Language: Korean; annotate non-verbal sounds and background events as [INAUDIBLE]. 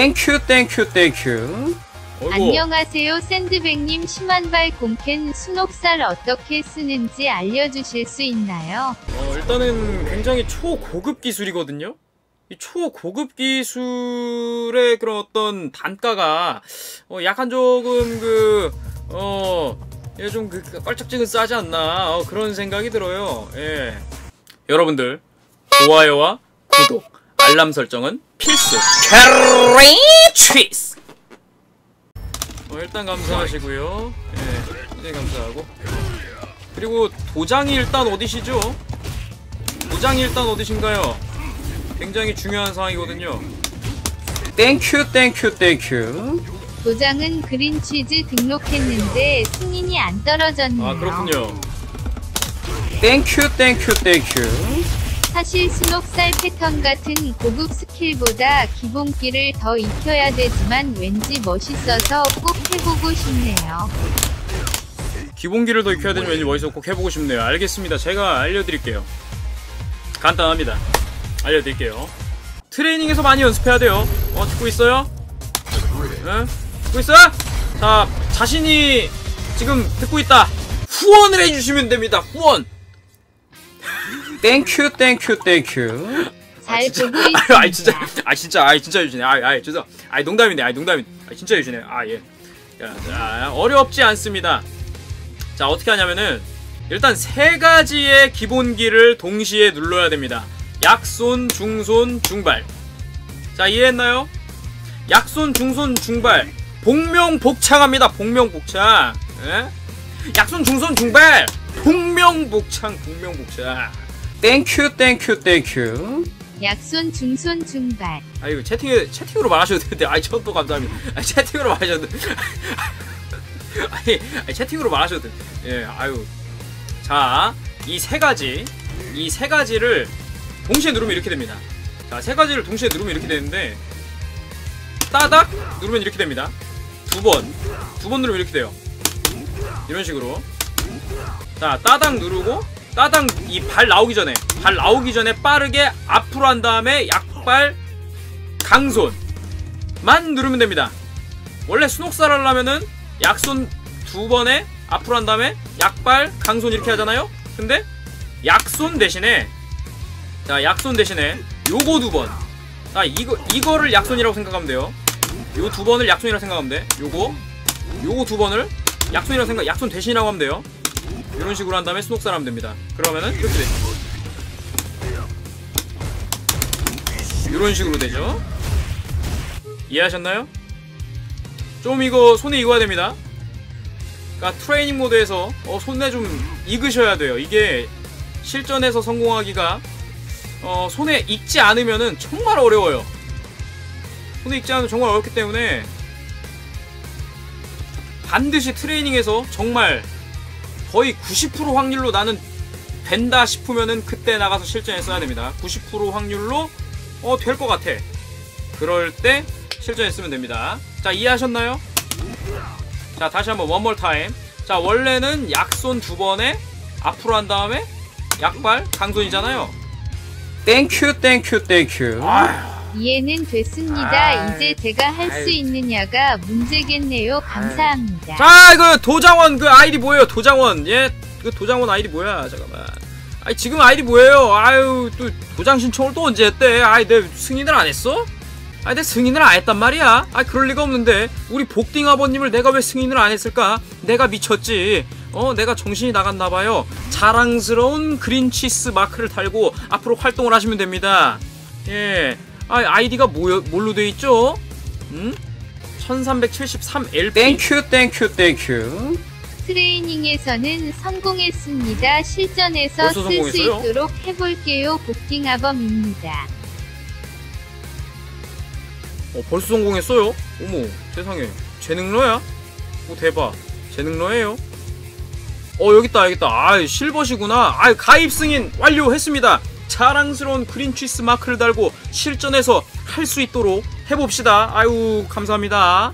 땡큐 땡큐 땡큐 어이구. 안녕하세요 샌드백님 10만발 공캔 순옥살 어떻게 쓰는지 알려주실 수 있나요? 어, 일단은 굉장히 초고급 기술이거든요. 이 초고급 기술의 그런 어떤 단가가 어, 약간 조금 그 어, 예, 좀 그 껄쩍지근 싸지 않나 어, 그런 생각이 들어요. 예. 여러분들 좋아요와 구독, 알람 설정은 필수. 캐리 치스. 어, 일단 감사하시고요. 예, 굉장히 감사하고. 그리고 도장이 일단 어디시죠? 도장이 일단 어디신가요? 굉장히 중요한 상황이거든요. 땡큐 땡큐 땡큐 도장은 그린치즈 등록했는데 승인이 안 떨어졌네요. 아 그렇군요. 땡큐 땡큐 땡큐 사실 순옥살 패턴 같은 고급 스킬보다 기본기를 더 익혀야 되지만 왠지 멋있어서 꼭 해보고 싶네요. 기본기를 더 익혀야 되면 왠지 멋있어 꼭 해보고 싶네요. 알겠습니다. 제가 알려드릴게요. 간단합니다. 알려드릴게요. 트레이닝에서 많이 연습해야 돼요. 어 듣고 있어요? 응? 듣고 있어? 자 자신이 지금 듣고 있다. 후원을 해주시면 됩니다. 후원. 땡큐 땡큐 땡큐 잘 진짜, 보고 [LAUGHS] 아유, 아이 진짜, 있습니다. 아 진짜, 아 진짜 해주시네. 아, 아 죄송, 아 농담인데, 아 농담인, 아 진짜 해주시네. 아 예. 자, 어렵지 않습니다. 자 어떻게 하냐면은 일단 세 가지의 기본기를 동시에 눌러야 됩니다. 약손, 중손, 중발. 자 이해했나요? 약손, 중손, 중발. 복명복창합니다. 복명복창. 예? 약손, 중손, 중발. 복명복창, 복명복창. 땡큐 땡큐 땡큐 약손 중손 중발. 아 이거 채팅에 채팅으로 말하셔도 되는데 아이 저또 감사합니다. 아 채팅으로 말하셔도 [LAUGHS] 아니, 아니 채팅으로 말하셔도 돼. 예 아유 자이 세 가지 이 세 가지를 동시에 누르면 이렇게 됩니다. 자 세 가지를 동시에 누르면 이렇게 되는데 따닥 누르면 이렇게 됩니다. 두 번 두 번 누르면 이렇게 돼요. 이런 식으로 자 따닥 누르고 따당 이 발 나오기 전에 발 나오기 전에 빠르게 앞으로 한 다음에 약발 강손만 누르면 됩니다. 원래 순옥살 하려면은 약손 두 번에 앞으로 한 다음에 약발 강손 이렇게 하잖아요. 근데 약손 대신에 자 약손 대신에 요거 두 번. 자 이거 이거를 약손이라고 생각하면 돼요. 요 두 번을 약손이라고 생각하면 돼. 요거 요거 두 번을 약손이라고 생각 약손 대신이라고 하면 돼요. 이런 식으로 한 다음에 스녹살 하면 됩니다. 그러면은 이렇게 되죠. 이런 식으로 되죠. 이해하셨나요? 좀 이거 손에 익어야 됩니다. 그러니까 트레이닝 모드에서 어, 손에 좀 익으셔야 돼요. 이게 실전에서 성공하기가 어, 손에 익지 않으면은 정말 어려워요. 손에 익지 않으면 정말 어렵기 때문에 반드시 트레이닝에서 정말 거의 90% 확률로 나는 된다 싶으면은 그때 나가서 실전에 써야 됩니다. 90% 확률로 어 될 것 같아. 그럴 때 실전에 쓰면 됩니다. 자 이해하셨나요? 자 다시 한번 원몰 타임. 자 원래는 약손 두 번에 앞으로 한 다음에 약발 강손이잖아요. 땡큐 땡큐 땡큐 이해는 됐습니다. 아이, 이제 제가 할수 아이. 있느냐가 문제겠네요. 감사합니다. 자 이거 도장원 그 아이디 뭐예요? 도장원 예? 그 도장원 아이디 뭐야? 잠깐만. 아니 지금 아이디 뭐예요? 아유 또 도장 신청을 또 언제 했대? 아이 내 승인을 안 했어? 아니 내 승인을 안 했단 말이야. 아 그럴 리가 없는데 우리 복딩 아버님을 내가 왜 승인을 안 했을까? 내가 미쳤지. 어 내가 정신이 나갔나 봐요. 자랑스러운 그린치스 마크를 달고 앞으로 활동을 하시면 됩니다. 예. 아 아이디가 뭐 뭘로 돼 있죠? 음? 1373 LP 땡큐 땡큐 땡큐 트레이닝에서는 성공했습니다. 실전에서 쓸 수? 있도록 해볼게요. 복딩아범입니다. 어, 벌써 성공했어요? 어머, 세상에. 재능러야? 오, 대박. 재능러예요? 어, 여깄다, 여깄다. 아, 실버시구나. 아, 가입 승인 완료했습니다. 자랑스러운 그린치스 마크를 달고 실전에서 할 수 있도록 해봅시다. 아유, 감사합니다.